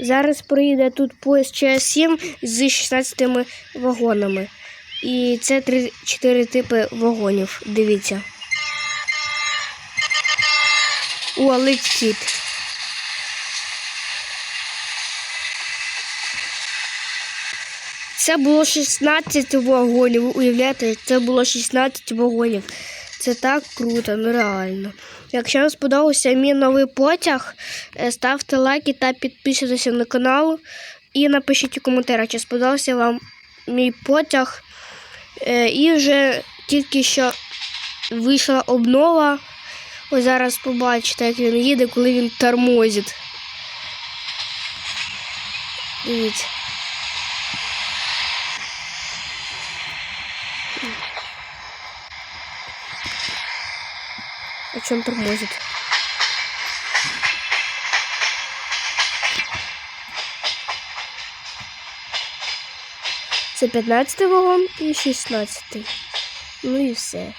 Зараз проїде тут поїзд ЧС-7 з 16 вагонами. І це 3-4 типи вагонів. Дивіться. О, летить. Це було 16 вагонів. Уявляєте, це було 16 вагонів. Це так круто, ну реально. Якщо вам сподобався мій новий потяг, е, ставте лайки та підписуйтеся на канал. І напишіть у коментарях, чи сподобався вам мій потяг. Е, І вже тільки що вийшла обнова. Ось зараз побачите, як він їде, коли він тормозить. Дивіться. О чем тормозит? Це 15 вагон і 16. Ну і все.